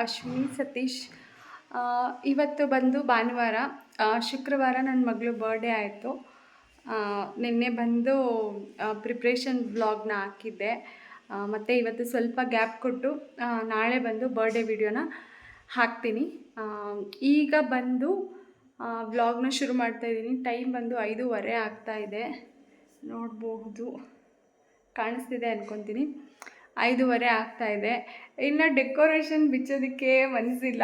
ಅಶ್ವಿನಿ ಸತೀಶ್. ಇವತ್ತು ಬಂದು ಭಾನುವಾರ ಶುಕ್ರವಾರ ನನ್ನ ಮಗಳು ಬರ್ಡೇ ಆಯಿತು. ನಿನ್ನೆ ಬಂದು ಪ್ರಿಪ್ರೇಷನ್ ವ್ಲಾಗ್ನ ಹಾಕಿದ್ದೆ. ಮತ್ತು ಇವತ್ತು ಸ್ವಲ್ಪ ಗ್ಯಾಪ್ ಕೊಟ್ಟು ನಾಳೆ ಬಂದು ಬರ್ಡೇ ವಿಡಿಯೋನ ಹಾಕ್ತೀನಿ. ಈಗ ಬಂದು ವ್ಲಾಗ್ನ ಶುರು ಮಾಡ್ತಾಯಿದ್ದೀನಿ ಟೈಮ್ ಬಂದು ಐದೂವರೆ ಆಗ್ತಾ ಇದೆ. ನೋಡಬಹುದು ಕಾಣಿಸ್ತಿದೆ ಅನ್ಕೊತೀನಿ. ಐದೂವರೆ ಆಗ್ತಾ ಇದೆ. ಇನ್ನು ಡೆಕೋರೇಷನ್ ಬಿಚ್ಚೋದಕ್ಕೆ ಮನಸ್ಸಿಲ್ಲ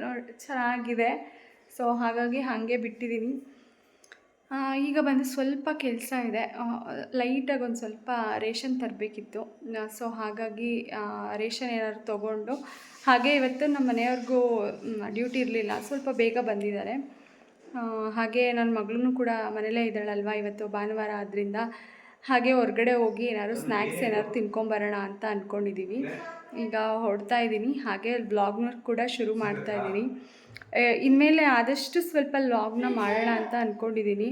ನೋಡಿ, ಚೆನ್ನಾಗಿದೆ. ಸೊ, ಹಾಗಾಗಿ ಹಾಗೆ ಬಿಟ್ಟಿದ್ದೀನಿ ಈಗ ಬಂದು ಸ್ವಲ್ಪ ಕೆಲಸ ಇದೆ. ಲೈಟಾಗಿ ಒಂದು ಸ್ವಲ್ಪ ರೇಷನ್ ತರಬೇಕಿತ್ತು. ಸೊ, ಹಾಗಾಗಿ ರೇಷನ್ ಏನಾದ್ರು ತೊಗೊಂಡು, ಹಾಗೆ ಇವತ್ತು ನಮ್ಮ ಮನೆಯವ್ರಿಗೂ ಡ್ಯೂಟಿ ಇರಲಿಲ್ಲ. ಸ್ವಲ್ಪ ಬೇಗ ಬಂದಿದ್ದಾರೆ. ಹಾಗೆ ನನ್ನ ಮಗಳೂ ಕೂಡ ಮನೇಲೇ ಇದ್ದಾಳಲ್ವ? ಇವತ್ತು ಭಾನುವಾರ ಆದ್ದರಿಂದ ಹಾಗೆ ಹೊರಗಡೆ ಹೋಗಿ ಏನಾದ್ರು ಸ್ನ್ಯಾಕ್ಸ್ ಏನಾದ್ರು ತಿನ್ಕೊಂಬರೋಣ ಅಂತ ಅಂದ್ಕೊಂಡಿದ್ದೀವಿ ಈಗ ಹೊಡ್ತಾ ಇದ್ದೀನಿ ಹಾಗೆ ಬ್ಲಾಗ್ನ ಕೂಡ ಶುರು ಮಾಡ್ತಾ ಇದ್ದೀನಿ ಇನ್ಮೇಲೆ ಆದಷ್ಟು ಸ್ವಲ್ಪ ಲಾಗ್ನ ಮಾಡೋಣ ಅಂತ ಅಂದ್ಕೊಂಡಿದ್ದೀನಿ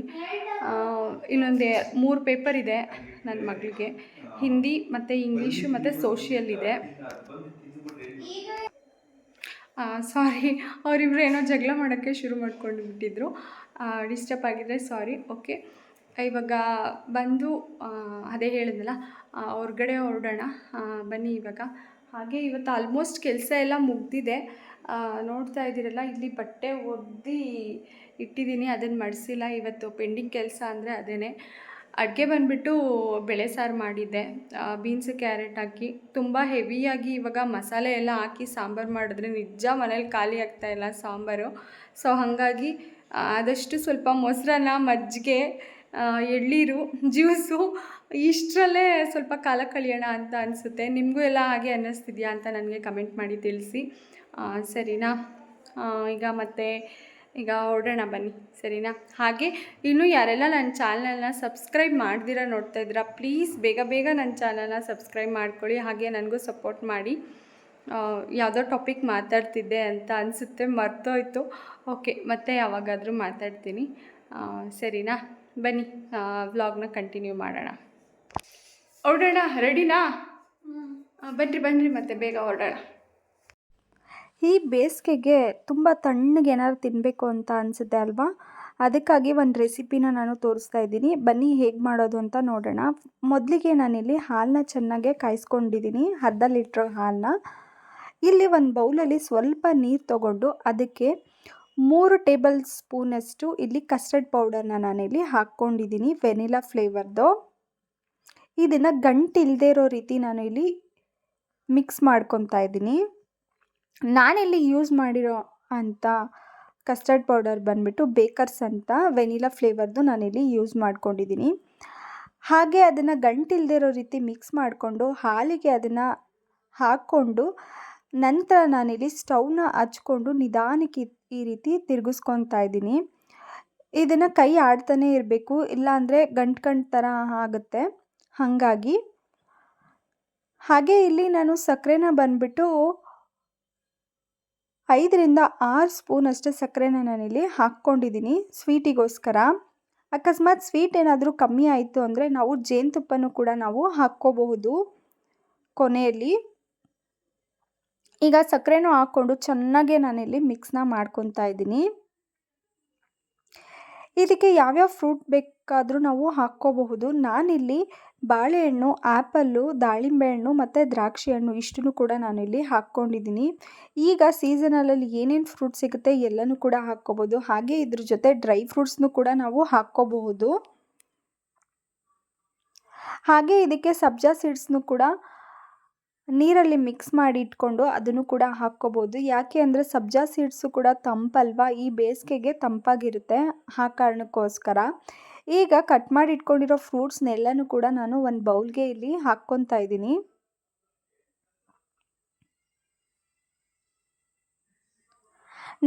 ಇನ್ನೊಂದು ಮೂರು ಪೇಪರ್ ಇದೆ ನನ್ನ ಮಗಳಿಗೆ. ಹಿಂದಿ ಮತ್ತು ಇಂಗ್ಲೀಷು ಮತ್ತು ಸೋಷಿಯಲ್ ಇದೆ. ಸಾರಿ ಅವರಿಬ್ರು ಏನೋ ಜಗಳ ಮಾಡೋಕ್ಕೆ ಶುರು ಮಾಡ್ಕೊಂಡು ಬಿಟ್ಟಿದ್ರು ಡಿಸ್ಟರ್ಬ್ ಆಗಿದ್ರೆ ಸಾರಿ ಓಕೆ ಇವಾಗ ಬಂದು ಅದೇ ಹೇಳಿದ್ನಲ್ಲ ಹೊರ್ಗಡೆ ಹೊರಡೋಣ ಬನ್ನಿ ಇವಾಗ. ಹಾಗೆ ಇವತ್ತು ಆಲ್ಮೋಸ್ಟ್ ಕೆಲಸ ಎಲ್ಲ ಮುಗ್ದಿದೆ. ನೋಡ್ತಾ ಇದ್ದೀರಲ್ಲ, ಇಲ್ಲಿ ಬಟ್ಟೆ ಒದ್ದಿ ಇಟ್ಟಿದ್ದೀನಿ ಅದನ್ನು ಮಡಿಸಿಲ್ಲ ಇವತ್ತು. ಪೆಂಡಿಂಗ್ ಕೆಲಸ ಅಂದರೆ ಅದೇ ಅಡುಗೆ ಬಂದುಬಿಟ್ಟು ಬೇಳೆ ಸಾರು ಮಾಡಿದ್ದೆ. ಬೀನ್ಸ್ ಕ್ಯಾರೆಟ್ ಹಾಕಿ. ತುಂಬ ಹೆವಿಯಾಗಿ ಇವಾಗ ಮಸಾಲೆ ಎಲ್ಲ ಹಾಕಿ ಸಾಂಬಾರು ಮಾಡಿದ್ರೆ ನಿಜ ಮನೇಲಿ ಖಾಲಿ ಆಗ್ತಾಯಿಲ್ಲ ಸಾಂಬಾರು. ಸೊ ಹಾಗಾಗಿ ಆದಷ್ಟು ಸ್ವಲ್ಪ ಮೊಸರನ್ನ ಮಜ್ಜಿಗೆ ಎಳ್ನೀರು, ಜ್ಯೂಸು, ಇಷ್ಟರಲ್ಲೇ ಸ್ವಲ್ಪ ಕಾಲ ಕಳೆಯೋಣ ಅಂತ ಅನಿಸುತ್ತೆ. ನಿಮಗೂ ಎಲ್ಲ ಹಾಗೆ ಅನ್ನಿಸ್ತಿದೆಯಾ ಅಂತ ನನಗೆ ಕಮೆಂಟ್ ಮಾಡಿ ತಿಳಿಸಿ. ಸರಿನಾ? ಈಗ ಮತ್ತೆ ಈಗ ಹೊರಡೋಣ ಬನ್ನಿ. ಸರಿನಾ? ಹಾಗೆ ಇನ್ನೂ ಯಾರೆಲ್ಲ ನನ್ನ ಚಾನಲ್ನ ಸಬ್ಸ್ಕ್ರೈಬ್ ಮಾಡ್ದಿರ ನೋಡ್ತಾ ಇದ್ದೀರಾ ಪ್ಲೀಸ್ ಬೇಗ ಬೇಗ ನನ್ನ ಚಾನಲ್ನ ಸಬ್ಸ್ಕ್ರೈಬ್ ಮಾಡ್ಕೊಳ್ಳಿ. ಹಾಗೆ ನನಗೂ ಸಪೋರ್ಟ್ ಮಾಡಿ. ಯಾವುದೋ ಟಾಪಿಕ್ ಮಾತಾಡ್ತಿದ್ದೆ ಅಂತ ಅನಿಸುತ್ತೆ, ಮರ್ತೋಯ್ತು. ಓಕೆ ಮತ್ತೆ ಯಾವಾಗಾದರೂ ಮಾತಾಡ್ತೀನಿ. ಸರಿನಾ? ಬನ್ನಿ ವ್ಲಾಗ್ನ ಕಂಟಿನ್ಯೂ ಮಾಡೋಣ. ಹೊರಡೋಣ ರೆಡಿನಾ ಬನ್ನಿ ಬನ್ನಿರಿ ಮತ್ತೆ ಬೇಗ ಹೊರಡೋಣ ಈ ಬೇಸಿಗೆಗೆ ತುಂಬ ತಣ್ಣಗೆ ಏನಾದ್ರು ತಿನ್ನಬೇಕು ಅಂತ ಅನಿಸುತ್ತೆ ಅಲ್ವಾ? ಅದಕ್ಕಾಗಿ ಒಂದು ರೆಸಿಪಿನ ನಾನು ತೋರಿಸ್ತಾ ಇದ್ದೀನಿ. ಬನ್ನಿ, ಹೇಗೆ ಮಾಡೋದು ಅಂತ ನೋಡೋಣ. ಮೊದಲಿಗೆ ನಾನಿಲ್ಲಿ ಹಾಲನ್ನ ಚೆನ್ನಾಗೆ ಕಾಯಿಸ್ಕೊಂಡಿದ್ದೀನಿ ಅರ್ಧ ಲೀಟ್ರ್ ಹಾಲನ್ನ ಇಲ್ಲಿ ಒಂದು ಬೌಲಲ್ಲಿ ಸ್ವಲ್ಪ ನೀರು ತಗೊಂಡು ಅದಕ್ಕೆ ಮೂರು ಟೇಬಲ್ ಸ್ಪೂನಷ್ಟು ಇಲ್ಲಿ ಕಸ್ಟರ್ಡ್ ಪೌಡರ್ನ ನಾನಿಲ್ಲಿ ಹಾಕ್ಕೊಂಡಿದ್ದೀನಿ ವೆನಿಲಾ ಫ್ಲೇವರ್ದು ಇದನ್ನು ಗಂಟಿಲ್ಲದೆ ಇರೋ ರೀತಿ ನಾನು ಇಲ್ಲಿ ಮಿಕ್ಸ್ ಮಾಡ್ಕೊತಾ ಇದ್ದೀನಿ ನಾನಿಲ್ಲಿ ಯೂಸ್ ಮಾಡಿರೋ ಅಂಥ ಕಸ್ಟರ್ಡ್ ಪೌಡರ್ ಬಂದುಬಿಟ್ಟು ಬೇಕರ್ಸ್ ಅಂತ ವೆನಿಲಾ ಫ್ಲೇವರ್ದು ನಾನಿಲ್ಲಿ ಯೂಸ್ ಮಾಡ್ಕೊಂಡಿದ್ದೀನಿ ಹಾಗೆ ಅದನ್ನು ಗಂಟಿಲ್ಲದಿರೋ ರೀತಿ ಮಿಕ್ಸ್ ಮಾಡಿಕೊಂಡು ಹಾಲಿಗೆ ಅದನ್ನು ಹಾಕ್ಕೊಂಡು ನಂತರ ನಾನಿಲ್ಲಿ ಸ್ಟವ್ನ ಹಚ್ಕೊಂಡು ನಿಧಾನಕ್ಕೆ ಈ- ರೀತಿ ತಿರುಗಿಸ್ಕೊತಾ ಇದ್ದೀನಿ. ಇದನ್ನು ಕೈ ಆಡ್ತಾನೆ ಇರಬೇಕು, ಇಲ್ಲಾಂದರೆ ಗಂಟು ಗಂಟು ಥರ ಆಗುತ್ತೆ. ಹಾಗಾಗಿ ಹಾಗೆ ಇಲ್ಲಿ ನಾನು ಸಕ್ಕರೆನ ಬಂದುಬಿಟ್ಟು ಐದರಿಂದ ಆರು ಸ್ಪೂನ್ ಅಷ್ಟು ಸಕ್ಕರೆನ ನಾನಿಲ್ಲಿ ಹಾಕ್ಕೊಂಡಿದ್ದೀನಿ ಸ್ವೀಟಿಗೋಸ್ಕರ. ಅಕಸ್ಮಾತ್ ಸ್ವೀಟ್ ಏನಾದರೂ ಕಮ್ಮಿ ಆಯಿತು ಅಂದರೆ ನಾವು ಜೇನುತುಪ್ಪನೂ ಕೂಡ ನಾವು ಹಾಕ್ಕೋಬಹುದು ಕೊನೆಯಲ್ಲಿ. ಈಗ ಸಕ್ಕರೆನೂ ಹಾಕ್ಕೊಂಡು ಚೆನ್ನಾಗೆ ನಾನಿಲ್ಲಿ ಮಿಕ್ಸ್ನ ಮಾಡ್ಕೊತಾ ಇದ್ದೀನಿ. ಇದಕ್ಕೆ ಯಾವ್ಯಾವ ಫ್ರೂಟ್ ಬೇಕಾದರೂ ನಾವು ಹಾಕ್ಕೋಬಹುದು. ನಾನಿಲ್ಲಿ ಬಾಳೆಹಣ್ಣು ಆ್ಯಪಲ್ಲು ದಾಳಿಂಬೆ ಹಣ್ಣು ಮತ್ತು ದ್ರಾಕ್ಷಿ ಹಣ್ಣು ಇಷ್ಟನ್ನು ಕೂಡ ನಾನಿಲ್ಲಿ ಹಾಕ್ಕೊಂಡಿದ್ದೀನಿ. ಈಗ ಸೀಸನಲಲ್ಲಿ ಏನೇನು ಫ್ರೂಟ್ ಸಿಗುತ್ತೆ ಎಲ್ಲನೂ ಕೂಡ ಹಾಕ್ಕೋಬೋದು ಹಾಗೆ ಇದ್ರ ಜೊತೆ ಡ್ರೈ ಫ್ರೂಟ್ಸ್ನು ಕೂಡ ನಾವು ಹಾಕ್ಕೋಬಹುದು. ಹಾಗೆ ಇದಕ್ಕೆ ಸಬ್ಜಾ ಸೀಡ್ಸ್ನು ಕೂಡ ನೀರಲ್ಲಿ ಮಿಕ್ಸ್ ಮಾಡಿ ಇಟ್ಕೊಂಡು ಅದನ್ನು ಕೂಡ ಹಾಕ್ಕೋಬೋದು. ಯಾಕೆ ಅಂದರೆ ಸಬ್ಜಾ ಸೀಡ್ಸು ಕೂಡ ತಂಪಲ್ವಾ? ಈ ಬೇಸಿಗೆಗೆ ತಂಪಾಗಿರುತ್ತೆ ಆ ಕಾರಣಕ್ಕೋಸ್ಕರ. ಈಗ ಕಟ್ ಮಾಡಿ ಇಟ್ಕೊಂಡಿರೋ ಫ್ರೂಟ್ಸ್ನೆಲ್ಲನೂ ಕೂಡ ನಾನು ಒಂದು ಬೌಲ್ಗೆ ಇಲ್ಲಿ ಹಾಕ್ಕೊತಾ ಇದ್ದೀನಿ.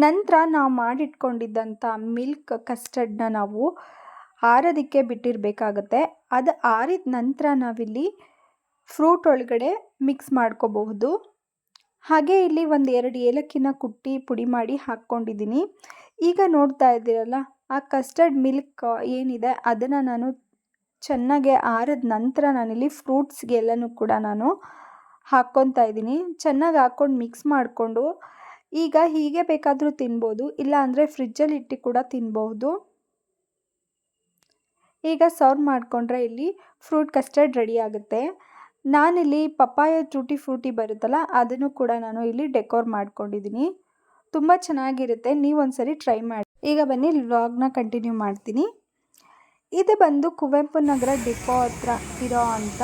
ನಂತರ ನಾವು ಮಾಡಿಟ್ಕೊಂಡಿದ್ದಂಥ ಮಿಲ್ಕ್, ಕಸ್ಟರ್ಡ್ನ ನಾವು ಆರೋದಕ್ಕೆ ಬಿಟ್ಟಿರಬೇಕಾಗತ್ತೆ. ಅದು ಆರಿದ ನಂತರ ನಾವಿಲ್ಲಿ ಫ್ರೂಟ್ ಒಳಗಡೆ ಮಿಕ್ಸ್ ಮಾಡ್ಕೋಬಹುದು. ಹಾಗೆ ಇಲ್ಲಿ ಒಂದು ಎರಡು ಏಲಕ್ಕಿನ ಕುಟ್ಟಿ ಪುಡಿ ಮಾಡಿ ಹಾಕ್ಕೊಂಡಿದ್ದೀನಿ. ಈಗ ನೋಡ್ತಾ ಇದ್ದೀರಲ್ಲ, ಆ ಕಸ್ಟರ್ಡ್ ಮಿಲ್ಕ್ ಏನಿದೆ ಅದನ್ನು ನಾನು ಚೆನ್ನಾಗೆ ಆರಿದ ನಂತರ ನಾನಿಲ್ಲಿ ಫ್ರೂಟ್ಸ್ಗೆಲ್ಲನೂ ಕೂಡ ನಾನು ಹಾಕ್ಕೊತಾ ಇದ್ದೀನಿ. ಚೆನ್ನಾಗಿ ಹಾಕ್ಕೊಂಡು ಮಿಕ್ಸ್ ಮಾಡಿಕೊಂಡು, ಈಗ ಹೀಗೆ ಬೇಕಾದರೂ ತಿನ್ಬೋದು ಇಲ್ಲ ಅಂದರೆ ಫ್ರಿಜ್ಜಲ್ಲಿ ಇಟ್ಟು ಕೂಡ ತಿನ್ಬಹುದು ಈಗ ಸರ್ವ್ ಮಾಡಿಕೊಂಡ್ರೆ ಇಲ್ಲಿ ಫ್ರೂಟ್ ಕಸ್ಟರ್ಡ್ ರೆಡಿ ಆಗುತ್ತೆ. ನಾನಿಲ್ಲಿ ಪಪ್ಪಾಯ ಟೂಟಿ ಫ್ರೂಟಿ ಬರುತ್ತಲ್ಲ ಅದನ್ನು ಕೂಡ ನಾನು ಇಲ್ಲಿ ಡೆಕೋರ್ ಮಾಡ್ಕೊಂಡಿದ್ದೀನಿ. ತುಂಬ ಚೆನ್ನಾಗಿರುತ್ತೆ ನೀವು ಒಂದ್ಸರಿ ಟ್ರೈ ಮಾಡಿ. ಈಗ ಬನ್ನಿ ವ್ಲಾಗ್ನ ಕಂಟಿನ್ಯೂ ಮಾಡ್ತೀನಿ. ಇದು ಬಂದು ಕುವೆಂಪು ನಗರ ಡಿಪೋ ಹತ್ರ ಇರೋ ಅಂಥ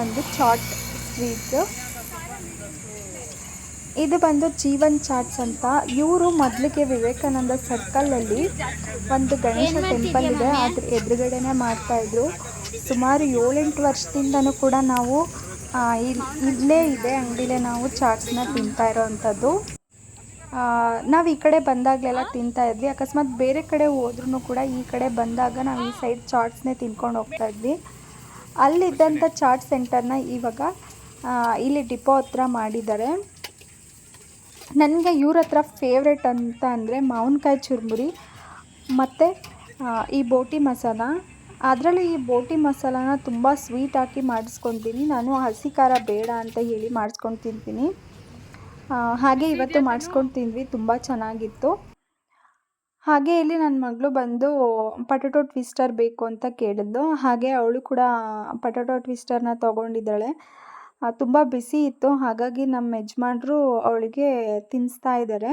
ಒಂದು ಚಾಟ್ ಸ್ವೀಟ್ ಇದು ಬಂದು ಜೀವನ್ ಚಾಟ್ಸ್ ಅಂತ. ಇವರು ಮೊದಲಿಗೆ ವಿವೇಕಾನಂದ ಸರ್ಕಲಲ್ಲಿ ಒಂದು ಗಣೇಶ ಟೆಂಪಲ್ ಇದೆ ಅದ್ರ ಎದುರುಗಡೆನೇ ಮಾಡ್ತಾಯಿದ್ರು ಸುಮಾರು ಏಳೆಂಟು ವರ್ಷದಿಂದನೂ ಕೂಡ ನಾವು ಇಲ್ಲಿ ಇದೆ ಅಂಗಡಿಲೇ ನಾವು ಚಾಟ್ಸ್ನ ತಿಂತಾ ಇರೋವಂಥದ್ದು. ನಾವು ಈ ಕಡೆ ಬಂದಾಗಲೆಲ್ಲ ತಿಂತಾ ಇದ್ವಿ. ಅಕಸ್ಮಾತ್ ಬೇರೆ ಕಡೆ ಹೋದ್ರೂ ಕೂಡ ಈ ಕಡೆ ಬಂದಾಗ ನಾವು ಈ ಸೈಡ್ ಚಾಟ್ಸ್ನೇ ತಿನ್ಕೊಂಡು ಹೋಗ್ತಾ ಇದ್ವಿ. ಅಲ್ಲಿದ್ದಂಥ ಚಾಟ್ ಸೆಂಟರ್ನ ಇವಾಗ ಇಲ್ಲಿ ಡಿಪೋ ಹತ್ರ ಮಾಡಿದ್ದಾರೆ. ನನಗೆ ಇವ್ರ ಹತ್ರ ಫೇವ್ರೆಟ್ ಅಂತ ಅಂದರೆ ಮಾವಿನಕಾಯಿ ಚುರುಮುರಿ, ಮತ್ತು ಈ ಬೋಟಿ ಮಸಾಲ ಅದರಲ್ಲಿ ಈ ಬೋಟಿ ಮಸಾಲಾನ ತುಂಬ ಸ್ವೀಟ್ ಹಾಕಿ ಮಾಡಿಸ್ಕೊತೀನಿ. ನಾನು ಹಸಿ ಖಾರ ಬೇಡ ಅಂತ ಹೇಳಿ ಮಾಡಿಸ್ಕೊಂಡು ತಿಂತೀನಿ. ಹಾಗೆ ಇವತ್ತು ಮಾಡಿಸ್ಕೊಂಡು ತಿಂದ್ವಿ, ತುಂಬ ಚೆನ್ನಾಗಿತ್ತು. ಹಾಗೆ ಇಲ್ಲಿ ನನ್ನ ಮಗಳು ಬಂದು ಪಟೊಟೊ ಟ್ವಿಸ್ಟರ್ ಬೇಕು ಅಂತ ಕೇಳಿದ್ದು. ಹಾಗೆ ಅವಳು ಕೂಡ ಪಟೊಟೊ ಟ್ವಿಸ್ಟರ್ನ ತೊಗೊಂಡಿದ್ದಾಳೆ. ತುಂಬ ಬಿಸಿ ಇತ್ತು. ಹಾಗಾಗಿ ನಮ್ಮ ಯಜಮಾನ್ರು ಅವಳಿಗೆ ತಿನ್ನಿಸ್ತಾ ಇದ್ದಾರೆ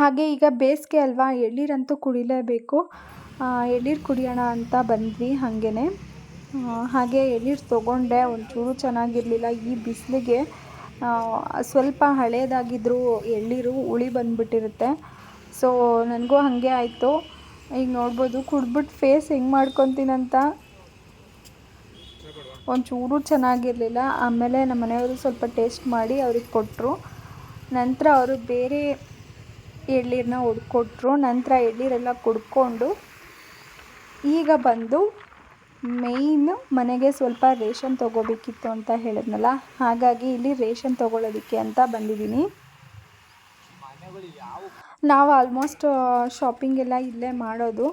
ಹಾಗೆ ಈಗ ಬೇಸಿಗೆ ಅಲ್ವಾ ಎಳ್ಳೀರಂತೂ ಕುಡಿಲೇಬೇಕು. ಎಳ್ನೀರು ಕುಡಿಯೋಣ ಅಂತ ಬಂದ್ವಿ ಹಾಗೇ ಹಾಗೆ ಎಳ್ನೀರು ತೊಗೊಂಡೆ, ಒಂಚೂರು ಚೆನ್ನಾಗಿರಲಿಲ್ಲ. ಈ ಬಿಸಿಲಿಗೆ ಸ್ವಲ್ಪ ಹಳೇದಾಗಿದ್ದರೂ ಎಳ್ನೀರು ಉಳಿ ಬಂದುಬಿಟ್ಟಿರುತ್ತೆ. ಸೊ ನನಗೂ ಹಾಗೆ ಆಯಿತು. ಈಗ ನೋಡ್ಬೋದು ಕುಡ್ಬಿಟ್ಟು ಫೇಸ್ ಹೆಂಗೆ ಮಾಡ್ಕೊತೀನಂತ. ಒಂಚೂರು ಚೆನ್ನಾಗಿರಲಿಲ್ಲ. ಆಮೇಲೆ ನಮ್ಮ ಮನೆಯವರು ಸ್ವಲ್ಪ ಟೇಸ್ಟ್ ಮಾಡಿ ಅವ್ರಿಗೆ ಕೊಟ್ಟರು ನಂತರ ಅವರು ಬೇರೆ ಎಳ್ನೀರನ್ನ ಹೊಡ್ಕೊಟ್ರು. ನಂತರ ಎಳ್ನೀರೆಲ್ಲ ಕುಡ್ಕೊಂಡು ಈಗ ಬಂದು ಮೇಯ್ನ್ ಮನೆಗೆ ಸ್ವಲ್ಪ ರೇಷನ್ ತೊಗೋಬೇಕಿತ್ತು ಅಂತ ಹೇಳಿದ್ನಲ್ಲ, ಹಾಗಾಗಿ ಇಲ್ಲಿ ರೇಷನ್ ತೊಗೊಳೋದಕ್ಕೆ ಅಂತ ಬಂದಿದ್ದೀನಿ. ನಾವು ಆಲ್ಮೋಸ್ಟ್ ಶಾಪಿಂಗ್ ಎಲ್ಲ ಇಲ್ಲೇ ಮಾಡೋದು.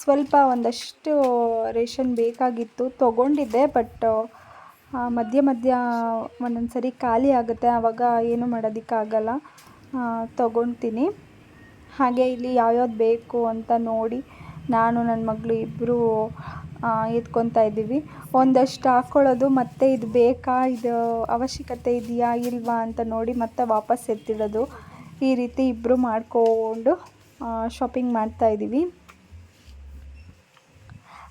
ಸ್ವಲ್ಪ ಒಂದಷ್ಟು ರೇಷನ್ ಬೇಕಾಗಿತ್ತು, ತೊಗೊಂಡಿದ್ದೆ ಬಟ್ ಮಧ್ಯ ಮಧ್ಯ ಒಂದೊಂದು ಸರಿ ಖಾಲಿ ಆಗುತ್ತೆ ಆವಾಗ ಏನು ಮಾಡೋದಕ್ಕಾಗಲ್ಲ. ತೊಗೊತೀನಿ. ಹಾಗೆ ಇಲ್ಲಿ ಯಾವ್ಯಾವ್ದು ಬೇಕು ಅಂತ ನೋಡಿ ನಾನು ನನ್ನ ಮಗಳು ಇಬ್ಬರು ಎತ್ಕೊತಾ ಇದ್ದೀವಿ. ಒಂದಷ್ಟು ಹಾಕ್ಕೊಳ್ಳೋದು ಮತ್ತೆ ಇದು ಬೇಕಾ, ಇದು ಅವಶ್ಯಕತೆ ಇದೆಯಾ, ಇಲ್ವಾ ಅಂತ ನೋಡಿ ಮತ್ತೆ ವಾಪಸ್ ಎತ್ತಿಡೋದು. ಈ ರೀತಿ ಇಬ್ಬರು ಮಾಡ್ಕೊಂಡು ಶಾಪಿಂಗ್ ಮಾಡ್ತಾ ಇದ್ದೀವಿ.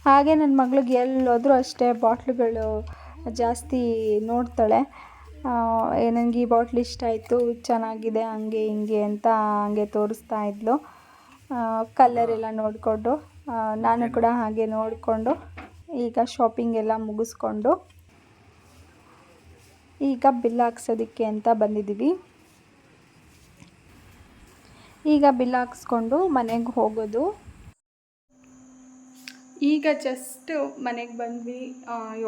ಹಾಗೆ ನನ್ನ ಮಗಳಿಗೆ ಎಲ್ಲೋದ್ರೂ ಅಷ್ಟೇ ಬಾಟ್ಲುಗಳು ಜಾಸ್ತಿ ನೋಡ್ತಾಳೆ. ನನಗೆ ಈ ಬಾಟ್ಲ್ ಇಷ್ಟ ಆಯಿತು ಚೆನ್ನಾಗಿದೆ ಹಂಗೆ ಹಿಂಗೆ ಅಂತ ಹಂಗೆ ತೋರಿಸ್ತಾ ಇದ್ಲು. ಕಲರ್ ಎಲ್ಲ ನೋಡಿಕೊಂಡು ನಾನು ಕೂಡ ಹಾಗೆ ನೋಡಿಕೊಂಡು ಈಗ ಶಾಪಿಂಗ್ ಎಲ್ಲ ಮುಗಿಸ್ಕೊಂಡು ಈಗ ಬಿಲ್ ಹಾಕ್ಸೋದಕ್ಕೆ ಅಂತ ಬಂದಿದ್ದೀವಿ. ಈಗ ಬಿಲ್ ಹಾಕ್ಸ್ಕೊಂಡು ಮನೆಗೆ ಹೋಗೋದು. ಈಗ ಜಸ್ಟ್ ಮನೆಗೆ ಬಂದ್ವಿ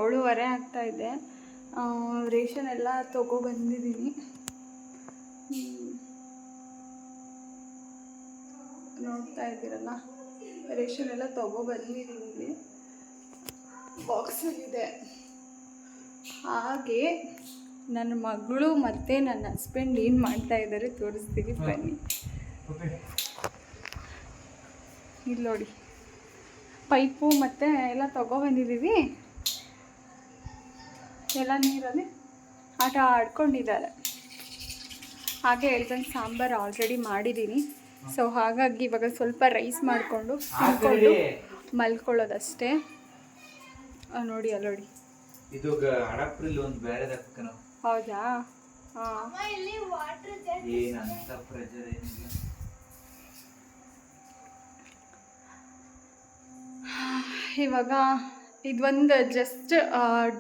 ಏಳುವರೆ ಆಗ್ತಾಯಿದೆ ರೇಷನ್ ಎಲ್ಲ ತಗೋ ಬಂದಿದ್ದೀನಿ. ನೋಡ್ತಾ ಇದ್ದೀರಲ್ಲ? ರೇಷನ್ ಎಲ್ಲ ತಗೋ ಬಂದಿದ್ದೀನಿ ಇಲ್ಲಿ. ಬಾಕ್ಸಲ್ಲಿದೆ ಹಾಗೆ ನನ್ನ ಮಗಳು ಮತ್ತು ನನ್ನ ಹಸ್ಬೆಂಡ್ ಏನು ಮಾಡ್ತಾ ಇದ್ದಾರೆ ತೋರಿಸ್ತೀನಿ ಬನ್ನಿ. ಇಲ್ಲಿ ನೋಡಿ. ಪೈಪು ಮತ್ತು ಎಲ್ಲ ತಗೊಬಂದಿದ್ದೀವಿ ಎಲ್ಲ ನೀರಲ್ಲಿ ಆಟ ಆಡ್ಕೊಂಡಿದ್ದಾರೆ. ಹಾಗೆ ಹೇಳ್ದಂಗೆ ಸಾಂಬಾರು ಆಲ್ರೆಡಿ ಮಾಡಿದ್ದೀನಿ ಸೊ ಹಾಗಾಗಿ ಇವಾಗ ಸ್ವಲ್ಪ ರೈಸ್ ಮಾಡಿಕೊಂಡು ತಿನ್ಕೊಂಡು ಮಲ್ಕೊಳ್ಳೋದಷ್ಟೇ. ನೋಡಿ ಅಲ್ಲಿ ನೋಡಿ. ಇದು ಒಂದು ಬೇರೆ ಹೌದಾ? ಹಾಂ. ಏನಂತ ಪ್ರೆಜರ್ ಏನಿಲ್ಲ. ಇವಾಗ ಇದೊಂದು ಜಸ್ಟ್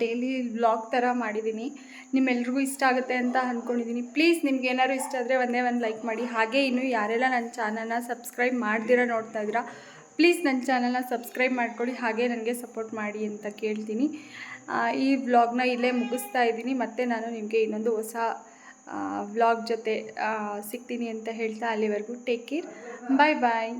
ಡೈಲಿ ವ್ಲಾಗ್ ಥರ ಮಾಡಿದ್ದೀನಿ ನಿಮ್ಮೆಲ್ರಿಗೂ ಇಷ್ಟ ಆಗುತ್ತೆ ಅಂತ ಅಂದ್ಕೊಂಡಿದ್ದೀನಿ ಪ್ಲೀಸ್ ನಿಮ್ಗೆ ಏನಾದ್ರು ಇಷ್ಟ ಆದರೆ ಒಂದೇ ಒಂದು ಲೈಕ್ ಮಾಡಿ. ಹಾಗೆ ಇನ್ನು ಯಾರೆಲ್ಲ ನನ್ನ ಚಾನಲ್ನ ಸಬ್ಸ್ಕ್ರೈಬ್ ಮಾಡ್ದಿರ ನೋಡ್ತಾ ಇದ್ದೀರಾ ಪ್ಲೀಸ್ ನನ್ನ ಚಾನಲ್ನ ಸಬ್ಸ್ಕ್ರೈಬ್ ಮಾಡ್ಕೊಳ್ಳಿ. ಹಾಗೆ ನನಗೆ ಸಪೋರ್ಟ್ ಮಾಡಿ ಅಂತ ಕೇಳ್ತೀನಿ. ಈ ವ್ಲಾಗ್ನ ಇಲ್ಲೇ ಮುಗಿಸ್ತಾ ಇದ್ದೀನಿ. ಮತ್ತು ನಾನು ನಿಮಗೆ ಇನ್ನೊಂದು ಹೊಸ ವ್ಲಾಗ್ ಜೊತೆ ಸಿಗ್ತೀನಿ ಅಂತ ಹೇಳ್ತಾ ಅಲ್ಲಿವರೆಗೂ. ಟೇಕ್ ಕೇರ್ ಬಾಯ್ ಬಾಯ್